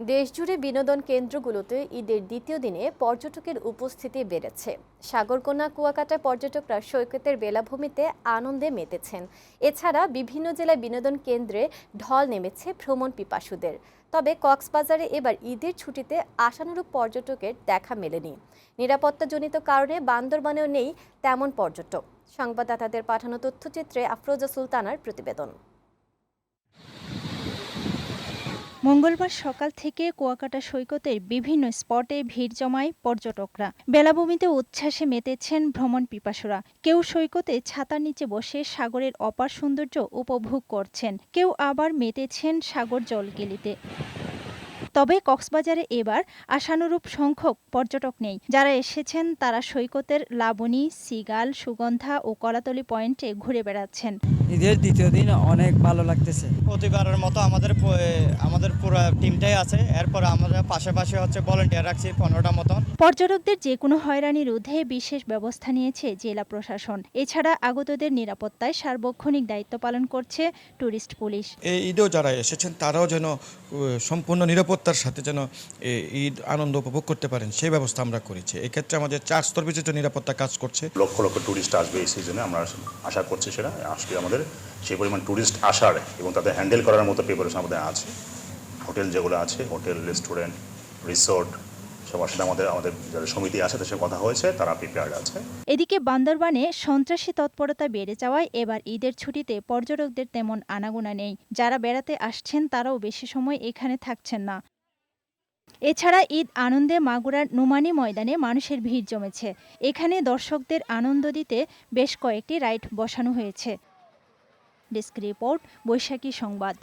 দেশজুড়ে বিনোদন কেন্দ্রগুলোতে ঈদের দ্বিতীয় দিনে পর্যটকের উপস্থিতি বেড়েছে। সাগরকোনা, কুয়াকাটা পর্যটকরা সৈকতের বেলাভূমিতে আনন্দে মেতেছেন। এছাড়া বিভিন্ন জেলায় বিনোদন কেন্দ্রে ঢল নেমেছে ভ্রমণ পিপাসুদের। তবে কক্সবাজারে এবার ঈদের ছুটিতে আশানুরূপ পর্যটকের দেখা মেলেনি। নিরাপত্তাজনিত কারণে বান্দরবানেও নেই তেমন পর্যটক। সংবাদদাতাদের পাঠানো তথ্যচিত্রে আফরোজা সুলতানার প্রতিবেদন। মঙ্গলবার সকাল থেকে কুয়াকাটা সৈকতের বিভিন্ন স্পটে ভিড় জমায় পর্যটকরা। বেলাভূমিতে উচ্ছ্বাসে মেতেছেন ভ্রমণ পিপাসুরা। কেউ সৈকতে ছাতার নিচে বসে সাগরের অপার সৌন্দর্য উপভোগ করছেন, কেউ আবার মেতেছেন সাগর জলকেলিতে। তবে কক্সবাজারে এবার আশানুরূপ সংখ্যক পর্যটক নেই। যারা এসেছেন তারা সৈকতের লাবণী সিগাল সুগন্ধা ও কলাতলি পয়েন্টে ঘুরে বেড়াচ্ছেন। ঈদের দ্বিতীয় দিন অনেক ভালো লাগতেছে। প্রতিবারের মতো আমাদের আমাদের পুরো টিমটাই আছে। এরপর আমরা পাশাপাশি হচ্ছে ভলেন্টিয়ার রাখছি পনেরোটা মতন। পর্যটকদের যে কোনো হয়রানি রোধে বিশেষ ব্যবস্থা নিয়েছে জেলা প্রশাসন। এছাড়া আগতদের নিরাপত্তায় সার্বক্ষণিক দায়িত্ব পালন করছে ট্যুরিস্ট পুলিশ। এই ঈদেও যারা এসেছেন তারাও যেন সম্পূর্ণ সম্পূর্ণ নিরাপত্তার সাথে যেন এ, ঈদ আনন্দ উপভোগ করতে পারেন সেই ব্যবস্থা আমরা করেছি। এক্ষেত্রে আমাদের চার স্তর বিশিষ্ট নিরাপত্তা কাজ করছে। লক্ষ লক্ষ ট্যুরিস্ট আসবে এই সিজনে আমরা আশা করছি সেটা। আজকে আমাদের সেই পরিমাণ ট্যুরিস্ট আসার এবং তাদের হ্যান্ডেল করার মতো প্রিপারেশন আমাদের আছে। হোটেল যেগুলো আছে হোটেল রেস্টুরেন্ট রিসোর্ট সবার সাথে আমাদের আমাদের যারা সমিতি আছে তাদের সাথে কথা হয়েছে তারা প্রিপেয়ার্ড আছে। এদিকে বান্দরবানে সন্ত্রাসী তৎপরতা বেড়ে যাওয়ায় এবার ঈদের ছুটিতে পর্যটকদের তেমন আনাগোনা নেই। যারা বেড়াতে আসছেন তারাও বেশি সময় এখানে থাকছেন না। এছাড়া ঈদ আনন্দে মাগুরার নুমানি ময়দানে মানুষের ভিড় জমেছে। এখানে দর্শকদের আনন্দ দিতে বেশ কয়েকটি রাইড বসানো হয়েছে। ডেস্ক রিপোর্ট, বৈশাখী সংবাদ।